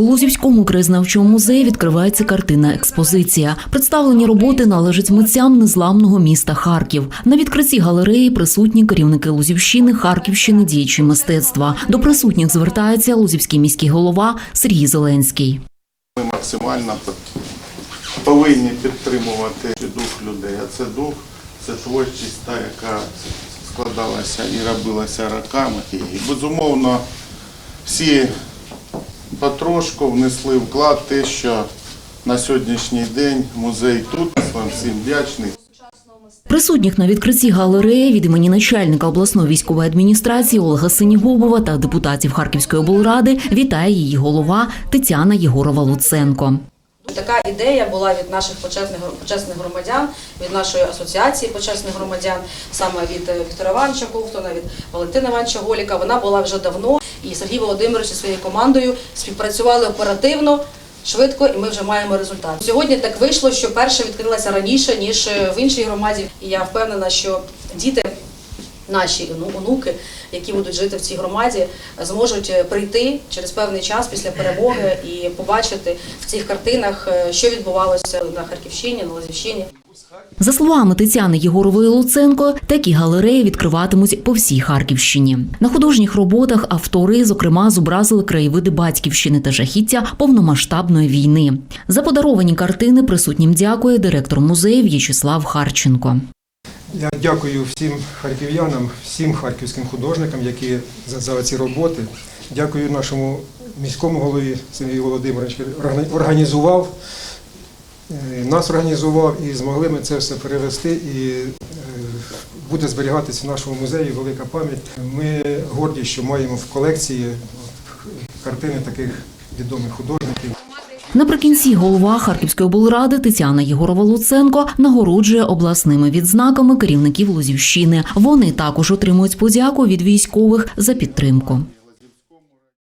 У Лузівському краєзнавчому музеї відкривається картинна експозиція. Представлені роботи належать митцям незламного міста Харків. На відкритті галереї присутні керівники Лузівщини, Харківщини, діячі мистецтва. До присутніх звертається лузівський міський голова Сергій Зеленський. Ми максимально повинні підтримувати дух людей. А це дух, це творчість, та, яка складалася і робилася роками. І безумовно всі потрошку внесли вклад те, що на сьогоднішній день музей тут. Я вам всім вдячний. Присутніх на відкритті галереї від імені начальника обласної військової адміністрації Олега Синігубова та депутатів Харківської облради вітає її голова Тетяна Єгорова Луценко. Така ідея була від наших почесних, почесних громадян, від нашої асоціації почесних громадян, саме від Віктора Івановича Ковтуна, від Валентина Івановича Голіка. Вона була вже давно, і Сергій Володимирович зі своєю командою співпрацювали оперативно. Швидко, і ми вже маємо результат. Сьогодні так вийшло, що перша відкрилася раніше ніж е, в іншій громаді. І я впевнена, що діти наші ну, онуки, які будуть жити в цій громаді, зможуть е, прийти через певний час після перемоги і побачити в цих картинах, е, що відбувалося на Харківщині, на Лазівщині. За словами Тетяни Єгорової Луценко, такі галереї відкриватимуть по всій Харківщині. На художніх роботах автори, зокрема, зобразили краєвиди батьківщини та жахіття повномасштабної війни. За подаровані картини присутнім дякує директор музею В'ячеслав Харченко. Я дякую всім харків'янам, всім харківським художникам, які за, за ці роботи. Дякую нашому міському голові Сергію Володимировичу, органі- організував, е, нас організував і змогли ми це все перевести. І е, буде зберігатися в нашому музеї велика пам'ять. Ми горді, що маємо в колекції картини таких відомих художників. Наприкінці голова Харківської облради Тетяна Єгорова Луценко нагороджує обласними відзнаками керівників Лузівщини. Вони також отримують подяку від військових за підтримку.